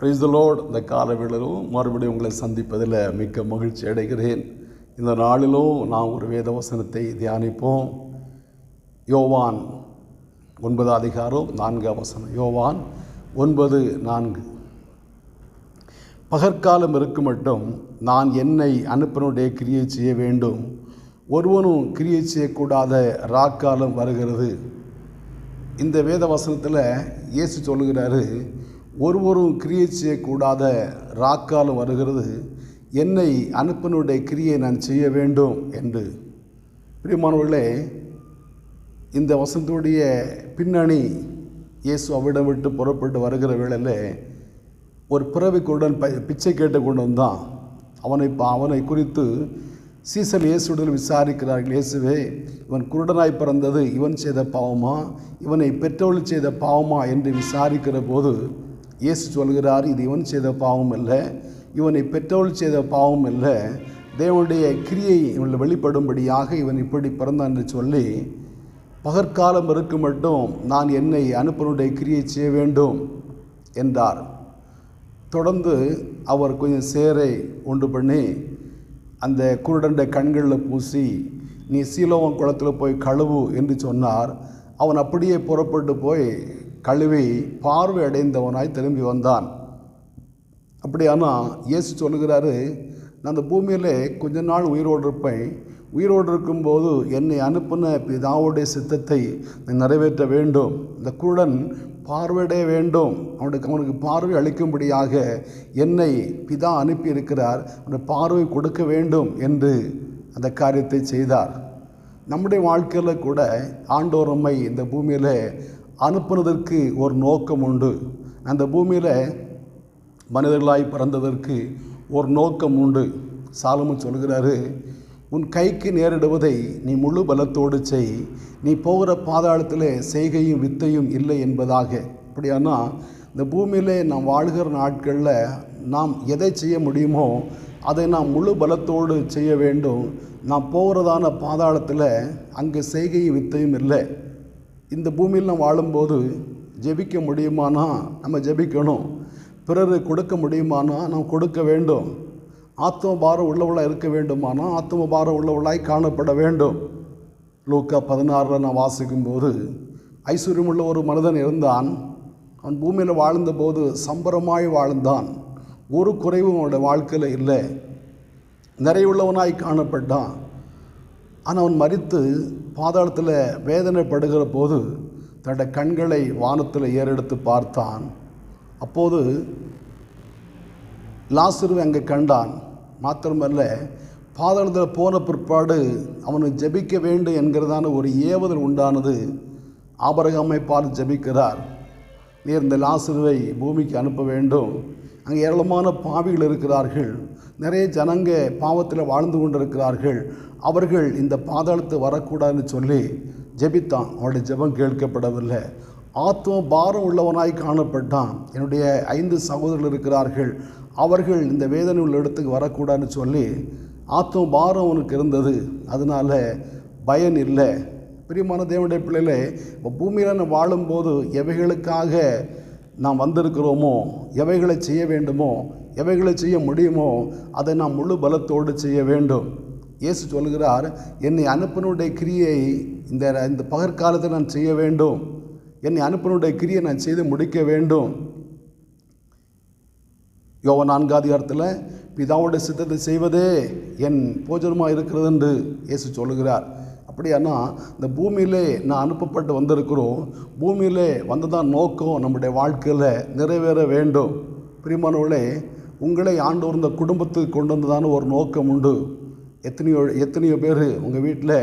Praise the load இந்த காலவேளையிலும் மறுபடியும் உங்களை சந்திப்பதில் மிக்க மகிழ்ச்சி அடைகிறேன். இந்த நாளிலும் நாம் ஒரு வேத வசனத்தை தியானிப்போம். யோவான் ஒன்பது அதிகாரம் நான்கு வசனம் யோவான் ஒன்பது நான்கு. பகற்காலம் இருக்கும் மட்டும் நான் என்னை அனுப்பினுடைய கிரியை செய்ய வேண்டும். ஒருவனும் கிரியை செய்யக்கூடாத ராக்காலம் வருகிறது. இந்த வேத வசனத்தில் இயேசு சொல்லுகிறாரு ஒருவரும் கிரியை செய்யக்கூடாத ராக்காலம் வருகிறது. என்னை அனுப்பினுடைய கிரியை நான் செய்ய வேண்டும் என்று. பிரியமானவர்களே இந்த வசந்தோடைய பின்னணி இயேசு அவிடம் விட்டு புறப்பட்டு வருகிற வேளையில் ஒரு பிறவிக்குடன் ப பிச்சை கேட்டு கொண்டு வந்தான் அவனை பா- அவனை குறித்து சீசன் இயேசுடன் விசாரிக்கிறார்கள். இயேசுவே இவன் குருடனாய் பிறந்தது இவன் செய்த பாவமா? இவனை பெற்றோள் செய்த பாவமா? என்று விசாரிக்கிற போது இயேசு சொல்கிறார் இது இவன் செய்த பாவம் அல்ல. இவனை பெற்றோள் செய்த பாவம் அல்ல. தேவனுடைய கிரியை இவனில் வெளிப்படும்படியாக இவன் இப்படி பிறந்தான் என்று சொல்லி பகற்காலம் இருக்கு மட்டும் நான் என்னை அனுப்பனுடைய கிரியை செய்ய வேண்டும் என்றார். தொடர்ந்து அவர் கொஞ்சம் சேரை உண்டு பண்ணி அந்த குருடண்ட கண்களில் பூசி நீ சீலோவன் குளத்தில் போய் கழுவு என்று சொன்னார். அவன் அப்படியே புறப்பட்டு போய் கழுவி பார்வை அடைந்தவனாய் திரும்பி வந்தான். அப்படியானா இயேசு சொல்லுகிறாரு நான் அந்த பூமியில் கொஞ்ச நாள் உயிரோடு இருப்பேன். உயிரோடு இருக்கும்போது என்னை அனுப்பின பிதாவுடைய சித்தத்தை நிறைவேற்ற வேண்டும். இந்த குருடன் பார்வையிட வேண்டும். அவனுக்கு அவனுக்கு பார்வை அளிக்கும்படியாக என்னை பிதா அனுப்பி இருக்கிறார் அந்த பார்வை கொடுக்க வேண்டும் என்று அந்த காரியத்தை செய்தார். நம்முடைய வாழ்க்கையில் கூட ஆண்டோர் நம்மை இந்த பூமியில் அனுப்புனதற்கு ஒரு நோக்கம் உண்டு. அந்த பூமியில் மனிதர்களாய் பிறந்ததற்கு ஒரு நோக்கம் உண்டு. சாலமன் சொல்கிறாரு உன் கைக்கு நேரிடுவதை நீ முழு பலத்தோடு செய். நீ போகிற பாதாளத்தில் செய்கையும் வித்தையும் இல்லை என்பதாக. அப்படியானா இந்த பூமியில் நாம் வாழ்கிற நாட்களில் நாம் எதை செய்ய முடியுமோ அதை நாம் முழு பலத்தோடு செய்ய வேண்டும். நாம் போகிறதான பாதாளத்தில் அங்கே செய்கையும் வித்தையும் இல்லை. இந்த பூமியில் நாம் வாழும்போது ஜெபிக்க முடியுமானா? நம்ம ஜெபிக்கணும். பிறருக்கு கொடுக்க முடியுமானா? நாம் கொடுக்க வேண்டும். ஆத்ம பாரம் உள்ளவளாக இருக்க வேண்டுமானா? ஆத்ம பாரம் உள்ளவளாய் காணப்பட வேண்டும். லூக்கா பதினாறில் நான் வாசிக்கும்போது ஐஸ்வர்யமுள்ள ஒரு மனிதன் இருந்தான். அவன் பூமியில் வாழ்ந்தபோது சம்பரமாய் வாழ்ந்தான். ஒரு குறைவும் அவனுடைய வாழ்க்கையில் இல்லை. நிறைவுள்ளவனாய் காணப்பட்டான். ஆனால் அவன் மறித்து பாதாளத்தில் வேதனைப்படுகிற போது தன்னுடைய கண்களை வானத்தில் ஏறெடுத்து பார்த்தான். அப்போது லாசருவை அங்கே கண்டான். மாத்திரமல்ல பாதாளத்தில் போன பிற்பாடு அவனை ஜெபிக்க வேண்டும் என்கிறதான ஒரு ஏவுதல் உண்டானது ஆபரகமை பார்த்து ஜெபிக்கிறார். நீர் இந்த லாசருவை பூமிக்கு அனுப்ப வேண்டும். அங்கே ஏராளமான பாவிகள் இருக்கிறார்கள். நிறைய ஜனங்க பாவத்தில் வாழ்ந்து கொண்டிருக்கிறார்கள். அவர்கள் இந்த பாதாளத்து வரக்கூடாதுன்னு சொல்லி ஜெபித்தான். அவனுடைய ஜெபம் கேட்கப்படவில்லை. ஆத்ம பாரம் உள்ளவனாய் காணப்பட்டான். என்னுடைய ஐந்து சகோதரர்கள் இருக்கிறார்கள். அவர்கள் இந்த வேதனை உள்ள இடத்துக்கு வரக்கூடாதுன்னு சொல்லி ஆத்ம பாரம் அவனுக்கு இருந்தது. அதனால பயன் இல்லை. பிரியமான தேவனுடைய பிள்ளைகளே இப்போ பூமியில் வாழும்போது எவைகளுக்காக நாம் வந்திருக்கிறோமோ எவைகளை செய்ய வேண்டுமோ எவைகளை செய்ய முடியுமோ அதை நாம் முழு பலத்தோடு செய்ய வேண்டும். இயேசு சொல்கிறார் என்னை அனுப்பினுடைய கிரியை இந்த இந்த பகற்காலத்தில் நான் செய்ய வேண்டும். என்னை அனுப்பினுடைய கிரியை நான் செய்து முடிக்க வேண்டும். யோவ நான்காதிகாரத்தில் பிதாவுடைய சித்தத்தை செய்வதே என் போஜனமாக இருக்கிறது என்று இயேசு சொல்லுகிறார். அப்படியானா இந்த பூமியிலே நான் அனுப்பப்பட்டு வந்திருக்கிறோம். பூமியிலே வந்ததான் நோக்கம் நம்முடைய வாழ்க்கையில் நிறைவேற வேண்டும். பிரிமானவர்களே உங்களை ஆண்டு இந்த குடும்பத்துக்கு கொண்டு வந்ததான ஒரு நோக்கம் உண்டு. எத்தனையோ எத்தனையோ பேர் உங்கள் வீட்டில்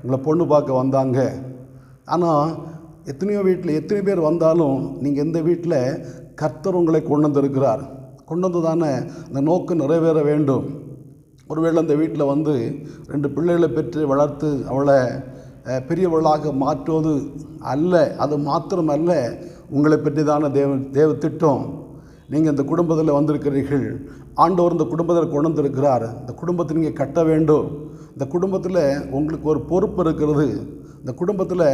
உங்களை பொண்ணு பார்க்க வந்தாங்க. ஆனால் எத்தனையோ வீட்டில் எத்தனை பேர் வந்தாலும் நீங்கள் எந்த வீட்டில் கர்த்தர் உங்களை கொண்டு வந்திருக்கிறார். கொண்டு வந்து தானே அந்த நோக்கம் நிறைவேற வேண்டும். ஒருவேளை அந்த வீட்டில் வந்து ரெண்டு பிள்ளைகளை பெற்று வளர்த்து அவளை பெரியவளாக மாற்றுவது அல்ல அது மாத்திரம் அல்ல உங்களை பற்றி தானே தேவ தேவ திட்டம். நீங்கள் இந்த குடும்பத்தில் வந்திருக்கிறீர்கள். ஆண்டவர் இந்த குடும்பத்தில் கொண்டு வந்திருக்கிறார் இந்த குடும்பத்தை நீங்கள் கட்ட வேண்டும். இந்த குடும்பத்தில் உங்களுக்கு ஒரு பொறுப்பு இருக்கிறது. இந்த குடும்பத்தில்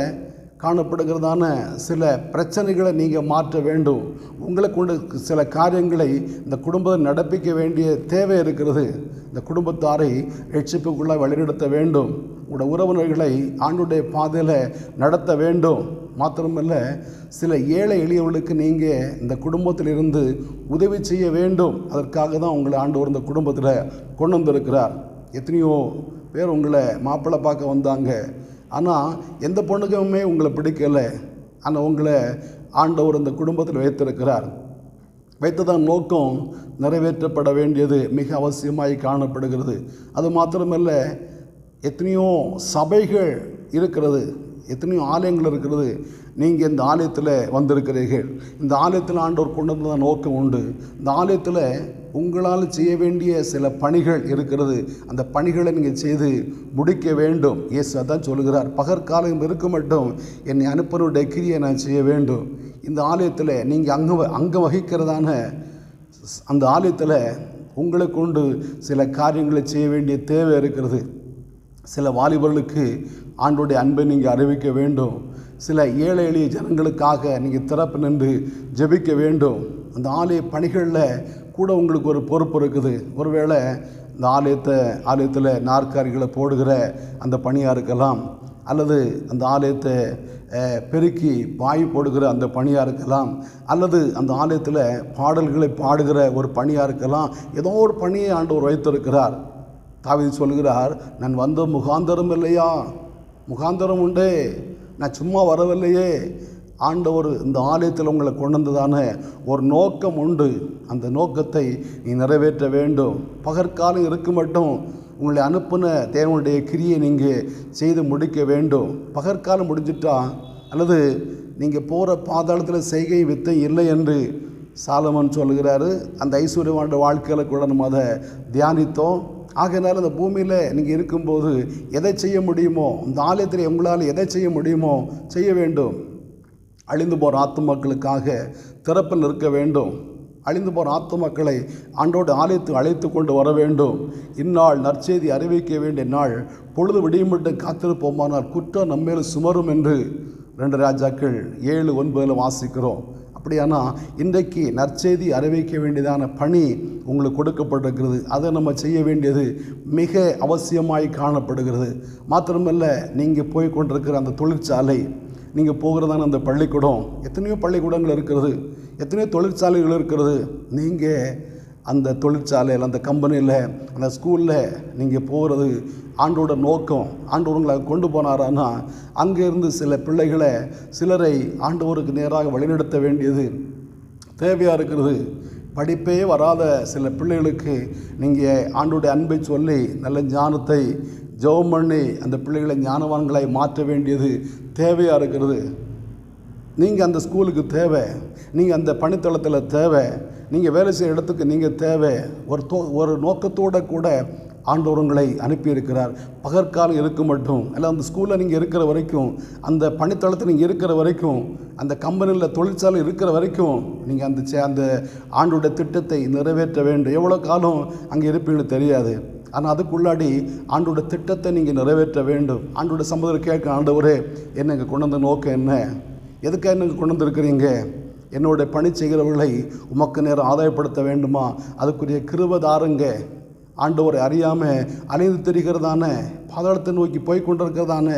காணப்படுகிறதான சில பிரச்சனைகளை நீங்கள் மாற்ற வேண்டும். உங்களை கொண்டு சில காரியங்களை இந்த குடும்பத்தை நடப்பிக்க வேண்டிய தேவை இருக்கிறது. இந்த குடும்பத்தாரை ரட்சிப்புக்குள்ளாக வழிநடத்த வேண்டும். உங்களோட உறவினர்களை ஆண்டுடைய பாதையில் நடத்த வேண்டும். மாத்திரமல்ல சில ஏழை எளியவர்களுக்கு நீங்கள் இந்த குடும்பத்திலிருந்து உதவி செய்ய வேண்டும். அதற்காக தான் உங்களை ஆண்டவர் இந்த குடும்பத்தில் கொண்டு வந்திருக்கிறார். எத்தனையோ பேர் உங்களை மாப்பிள்ளை பார்க்க வந்தாங்க. ஆனால் எந்த பொண்ணுக்குமே உங்களை பிடிக்கலை. ஆனால் உங்களை ஆண்டவர் இந்த குடும்பத்தில் வைத்திருக்கிறார். வைத்ததன் நோக்கம் நிறைவேற்றப்பட வேண்டியது மிக அவசியமாய் காணப்படுகிறது. அது மாத்திரமல்ல எத்தனையோ சபைகள் இருக்கிறது எத்தனையோ ஆலயங்கள் இருக்கிறது நீங்கள் இந்த ஆலயத்தில் வந்திருக்கிறீர்கள். இந்த ஆலயத்தில் ஆண்டவர் கொண்டு வந்த நோக்கம் உண்டு. இந்த ஆலயத்தில் உங்களால் செய்ய வேண்டிய சில பணிகள் இருக்கிறது. அந்த பணிகளை நீங்கள் செய்து முடிக்க வேண்டும். இயேசு அதான் சொல்கிறார் பகற்காலம் இருக்க மட்டும் என்னை அனுப்பனுடைய கிரியை நான் செய்ய வேண்டும். இந்த ஆலயத்தில் நீங்கள் அங்க அங்கே வகிக்கிறதான அந்த ஆலயத்தில் உங்களை கொண்டு சில காரியங்களை செய்ய வேண்டிய தேவை இருக்கிறது. சில வாலிபர்களுக்கு ஆண்டுடைய அன்பை நீங்கள் அறிவிக்க வேண்டும். சில ஏழை எளிய ஜனங்களுக்காக நீங்கள் திறப்பு நின்று ஜெபிக்க வேண்டும். அந்த ஆலய பணிகளில் கூட உங்களுக்கு ஒரு பொறுப்பு இருக்குது. ஒருவேளை இந்த ஆலயத்தை ஆலயத்தில் நாற்காலிகளை போடுகிற அந்த பணியாக இருக்கலாம் அல்லது அந்த ஆலயத்தை பெருக்கி வாய் போடுகிற அந்த பணியாக இருக்கலாம் அல்லது அந்த ஆலயத்தில் பாடல்களை பாடுகிற ஒரு பணியாக இருக்கலாம் ஏதோ ஒரு பணியை ஆண்டவர் வைத்திருக்கிறார். தாவீது சொல்கிறார் நான் வந்த முகாந்தரம் இல்லையா? முகாந்தரம் உண்டே. நான் சும்மா வரவில்லையே. ஆண்டவர் இந்த ஆலயத்தில் உங்களை கொண்டு ஒரு நோக்கம் உண்டு. அந்த நோக்கத்தை நீ நிறைவேற்ற வேண்டும். பகற்காலம் இருக்கு மட்டும் உங்களை அனுப்பின தேவனுடைய கிரியை நீங்கள் செய்து முடிக்க வேண்டும். பகற்காலம் முடிஞ்சிட்டா அல்லது நீங்கள் போகிற பாதாளத்தில் செய்கை வித்தை இல்லை என்று சாலமன் சொல்கிறாரு அந்த ஐஸ்வர்யமான வாழ்க்கையில் கூட நம்ம அதை தியானித்தோம். ஆகையினால இந்த பூமியில் நீங்கள் இருக்கும்போது எதை செய்ய முடியுமோ இந்த ஆலயத்தில் உங்களால் எதை செய்ய முடியுமோ செய்ய வேண்டும். அழிந்து போகிற ஆத்துமக்களுக்காக திறப்பு நிற்க வேண்டும். அழிந்து போகிற ஆத்துமக்களை ஆண்டோடு ஆலயத்துக்கு அழைத்து கொண்டு வர வேண்டும். இந்நாள் நற்செய்தி அறிவிக்க வேண்டிய நாள். பொழுது விடியும் மட்டும் காத்திருப்போமானால் குற்றம் நம்மேல் சுமரும் என்று ரெண்டு ராஜாக்கள் ஏழு ஒன்பதில் வாசிக்கிறோம். அப்படியானா இன்றைக்கு நற்செய்தி அறிவிக்க வேண்டியதான பணி உங்களுக்கு கொடுக்கப்பட்டிருக்கிறது. அதை நம்ம செய்ய வேண்டியது மிக அவசியமாய் காணப்படுகிறது. மாத்திரமல்ல நீங்கள் போய் கொண்டிருக்கிற அந்த தொழிற்சாலை நீங்கள் போகிறதான அந்த பள்ளிக்கூடம் எத்தனையோ பள்ளிக்கூடங்கள் இருக்கிறது எத்தனையோ தொழிற்சாலைகள் இருக்கிறது நீங்கள் அந்த தொழிற்சாலையில் அந்த கம்பெனியில் அந்த ஸ்கூலில் நீங்கள் போகிறது ஆண்டோட நோக்கம் ஆண்டோருங்களை கொண்டு போனாரான்னா அங்கேருந்து சில பிள்ளைகளை சிலரை ஆண்டவருக்கு நேராக வழிநடத்த வேண்டியது தேவையாக இருக்கிறது. படிப்பே வராத சில பிள்ளைகளுக்கு நீங்கள் ஆண்டோடைய அன்பை சொல்லி நல்ல ஞானத்தை ஜெபம் பண்ணி அந்த பிள்ளைகளை ஞானவான்களாய் மாற்ற வேண்டியது தேவையாக இருக்கிறது? நீங்கள் அந்த ஸ்கூலுக்கு தேவை. நீங்கள் அந்த பணித்தளத்தில் தேவை. நீங்கள் வேலை செய்கிற இடத்துக்கு நீங்கள் தேவை. ஒரு தோ ஒரு நோக்கத்தோடு கூட ஆண்டவர் உங்களை அனுப்பியிருக்கிறார். பகற்காலம் இருக்க மட்டும். இல்லை அந்த ஸ்கூலில் நீங்கள் இருக்கிற வரைக்கும் அந்த பணித்தளத்தில் நீங்கள் இருக்கிற வரைக்கும் அந்த கம்பெனியில் தொழிற்சாலை இருக்கிற வரைக்கும் நீங்கள் அந்த அந்த ஆண்டோட திட்டத்தை நிறைவேற்ற வேண்டும். எவ்வளோ காலம் அங்கே இருப்பீங்கன்னு தெரியாது. ஆனால் அதுக்குள்ளாடி ஆண்டோட திட்டத்தை நீங்கள் நிறைவேற்ற வேண்டும். ஆண்டோட சம்மதம் கேட்க ஆண்டவரே என்ன இங்கே கொண்டு வந்த நோக்கம் என்ன? எதுக்காக என்ன கொண்டு வந்திருக்கிறீங்க? என்னுடைய பணி செய்கிறவர்களை உமக்கு நேரம் ஆதாயப்படுத்த வேண்டுமா? அதுக்குரிய கிருபதாருங்க ஆண்டவரை அறியாமல் அணிந்து தெரிகிறதான பாதாளத்தை நோக்கி போய் கொண்டிருக்கிறதான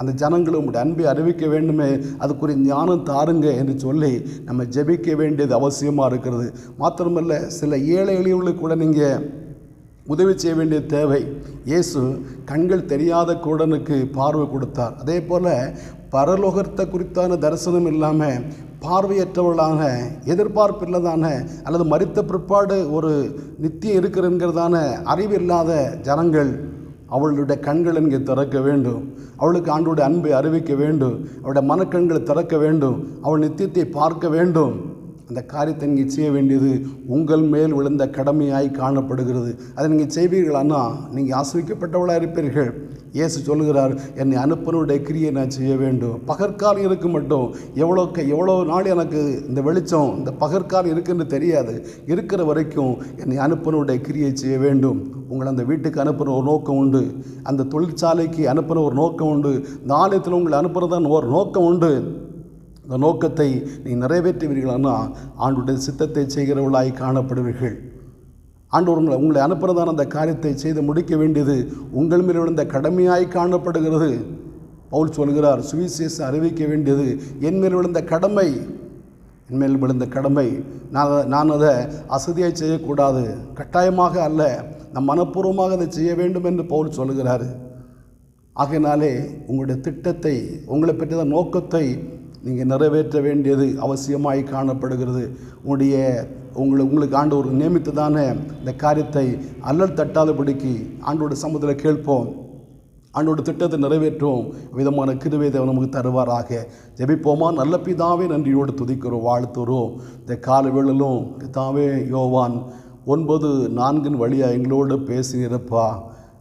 அந்த ஜனங்களை உங்களுடைய அன்பை அறிவிக்க வேண்டுமே. அதுக்குரிய ஞானம் தாருங்க என்று சொல்லி நம்ம ஜெபிக்க வேண்டியது அவசியமாக இருக்கிறது. மாத்திரமல்ல சில ஏழை எளியவர்களுக்கு கூட நீங்கள் உதவி செய்ய வேண்டிய தேவை. இயேசு கண்கள் தெரியாத கூடனுக்கு பார்வை கொடுத்தார். அதே போல் பரலோகத்தை குறித்தான தரிசனம் இல்லாமல் பார்வையற்றவர்களான எதிர்பார்ப்பில்லதான அல்லது மறித்த பிற்பாடு ஒரு நித்தியம் இருக்கிறங்கிறதான அறிவில்லாத ஜனங்கள் அவளுடைய கண்கள் இங்கே திறக்க வேண்டும். அவளுக்கு ஆண்டோடைய அன்பை அறிவிக்க வேண்டும். அவளுடைய மனக்கண்களை திறக்க வேண்டும். அவள் நித்தியத்தை பார்க்க வேண்டும். அந்த காரியத்தை நீங்கள் செய்ய வேண்டியது உங்கள் மேல் விழுந்த கடமையாய் காணப்படுகிறது. அதை நீங்கள் செய்வீர்களானா நீங்கள் ஆசிரிக்கப்பட்டவளாக இருப்பீர்கள். இயேசு சொல்லுகிறார் என்னை அனுப்பனுடைய கிரியை நான் செய்ய வேண்டும். பகற்காலம் இருக்கு மட்டும். எவ்வளோக்கு எவ்வளோ நாள் எனக்கு இந்த வெளிச்சம் இந்த பகற்காலம் இருக்குன்னு தெரியாது. இருக்கிற வரைக்கும் என்னை அனுப்பனுடைய கிரியை செய்ய வேண்டும். உங்களை அந்த வீட்டுக்கு அனுப்புகிற ஒரு நோக்கம் உண்டு. அந்த தொழிற்சாலைக்கு அனுப்புகிற ஒரு நோக்கம் உண்டு. இந்த ஆலயத்தில் உங்களை அனுப்புகிறதான் ஒரு நோக்கம் உண்டு. அந்த நோக்கத்தை நீ நிறைவேற்றுவீர்களானா ஆண்டுடைய சித்தத்தை செய்கிறவர்களாய் காணப்படுவீர்கள். ஆண்டவர் உங்களை உங்களை அனுப்புகிறதான அந்த காரியத்தை செய்து முடிக்க வேண்டியது உங்கள் மேல் விழுந்த கடமையாய் காணப்படுகிறது. பவுல் சொல்கிறார் சுவிசேஷம் அறிவிக்க வேண்டியது என் மேல் விழுந்த கடமை. என் மேல் விழுந்த கடமை. நான் அதை- நான் அதை அசதியாக செய்யக்கூடாது. கட்டாயமாக அல்ல. நம் மனப்பூர்வமாக அதை செய்ய வேண்டும் என்று பவுல் சொல்கிறார். ஆகையினாலே உங்களுடைய திட்டத்தை உங்களை பற்றிய நோக்கத்தை நீங்கள் நிறைவேற்ற வேண்டியது அவசியமாய் காணப்படுகிறது. உங்களுடைய உங்களை உங்களுக்கு ஆண்டவர் நியமித்ததான இந்த காரியத்தை அல்லல் தட்டாதபடிக்கு ஆண்டோட சமூகத்தில் கேட்போம். ஆண்டோட திட்டத்தை நிறைவேற்றுவோம் விதமான கிருவை தேவன் நமக்கு தருவாராக. ஜெபிப்போமா? நல்ல பிதாவே நன்றியோடு துதிக்கிறோம் வாழ்த்துறோம். இந்த கால வேளையிலும் பிதாவே யோவான் ஒன்பது நான்கின் வழியாக எங்களோடு பேசியிருப்பா.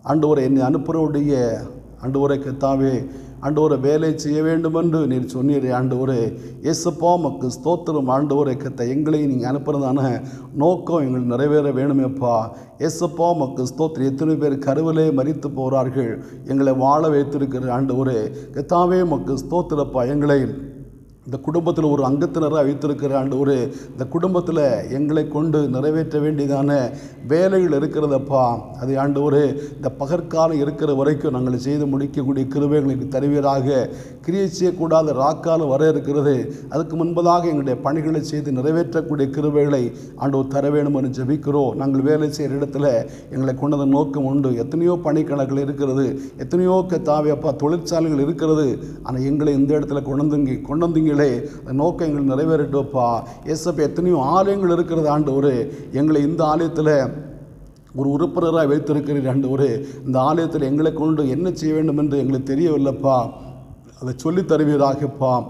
ஆண்டவரை என்னை அனுப்புகிறவுடைய ஆண்டவரை கத்தாவே ஆண்டவரை வேலை செய்ய வேண்டும் என்று நீர் சொன்னீரே ஆண்டவரே. இயேசுப்பா மக்கு ஸ்தோத்திரம். ஆண்டவரை கத்த எங்களை நீங்கள் அனுப்புறதான நோக்கம் எங்களுக்கு நிறைவேற வேணுமேப்பா. இயேசுப்பா மக்கு ஸ்தோத்திரம். எத்தனை பேர் கருவிலே மறித்து போகிறார்கள் எங்களை வாழ வைத்திருக்கிற ஆண்டவரே. கத்தாவே மக்கு ஸ்தோத்திரப்பா. எங்களை இந்த குடும்பத்தில் ஒரு அங்கத்தினராக வைத்திருக்கிற ஒரு இந்த குடும்பத்தில் எங்களை கொண்டு நிறைவேற்ற வேண்டியதான வேலைகள் இருக்கிறதப்பா அது ஒரு இந்த பகற்காலம் இருக்கிற வரைக்கும் நாங்கள் செய்து முடிக்கக்கூடிய கிருவைகளுக்கு தருவீராக. கிரியை செய்யக்கூடாத ராக்காலம் வர இருக்கிறது. அதுக்கு முன்பதாக எங்களுடைய பணிகளை செய்து நிறைவேற்றக்கூடிய கிருவைகளை ஆண்டவர் தர வேணும் என்று ஜபிக்கிறோம். நாங்கள் வேலை செய்கிற இடத்துல எங்களை கொண்டதன் நோக்கம் உண்டு. எத்தனையோ பணிக்கணக்கில் இருக்கிறது. எத்தனையோ தாவே அப்பா தொழிற்சாலைகள் இருக்கிறது. ஆனால் எங்களை இந்த இடத்துல கொண்டு கொண்டந்தீங்களே அந்த நோக்கம் எங்களை நிறைவேறட்டுப்பா. ஏசப்ப எத்தனையோ ஆலயங்கள் இருக்கிறது ஒரு எங்களை இந்த ஆலயத்தில் ஒரு உறுப்பினராக வைத்திருக்கிறீர் ஒரு இந்த ஆலயத்தில் எங்களை கொண்டு என்ன செய்ய வேண்டும் என்று எங்களுக்கு தெரியவில்லைப்பா. அதை சொல்லித் தருவீராகப்பா.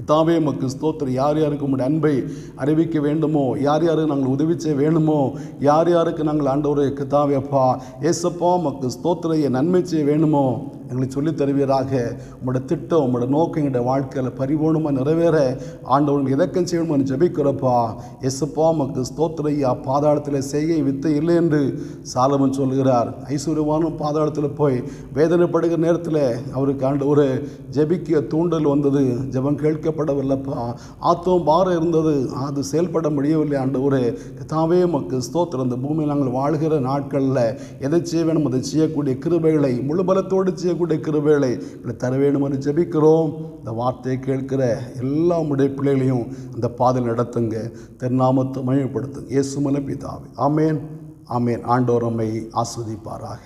கிதாவே மக்கு ஸ்தோத்திர யார் யாருக்கு உங்களுடைய அன்பை அறிவிக்க வேண்டுமோ யார் யாருக்கு நாங்கள் உதவி செய்ய வேண்டுமோ யார் யாருக்கு நாங்கள் ஆண்டவரே கிதாவேப்பா ஏசப்பா மக்கு ஸ்தோத்திரையை நன்மை செய்ய வேண்டுமோ. எங்களுக்கு சொல்லித் தருவீராக. உங்களோட திட்டம் உங்களோட நோக்கம் எங்களோட வாழ்க்கையில் பரிபூர்ணமாக நிறைவேற. ஆண்டவர்கள் இறக்கம் செய்யணும்னு ஜெபிக்கிறப்பா. எசுப்பா மக்கு ஸ்தோத்திரையா பாதாளத்தில் செய்கை வித்தை இல்லை என்று சாலமன் சொல்கிறார் ஐஸ்வர்யவானும் பாதாளத்தில் போய் வேதனைப்படுகிற நேரத்தில் அவருக்கு ஆண்டு ஒரு ஜெபிக்க தூண்டல் வந்தது. ஜெபம் கேட்கப்படவில்லைப்பா. ஆத்தம் பார இருந்தது. அது செயல்பட முடியவில்லை. ஆண்டு ஒரு தாவே மக்கு ஸ்தோத்திரம். இந்த பூமியில் நாங்கள் வாழ்கிற நாட்களில் எதை செய்ய வேணும்? அதை செய்யக்கூடிய கிருபைகளை முழு பலத்தோடு செய்யக்கூடிய கிருபைகளை இப்படி தர வேணும்னு ஜபிக்கிறோம் ஜெபிக்கிறோம். இந்த வார்த்தையை கேட்கிற எல்லா உடைய பிள்ளைகளையும் அந்த பாதையில் நடத்துங்க. தென்னாமத்தை மயப்படுத்துங்க இயேசுமல பிதாவே. ஆமேன். ஆமேன். ஆண்டோர் நம்மை ஆஸ்வதிப்பாராக.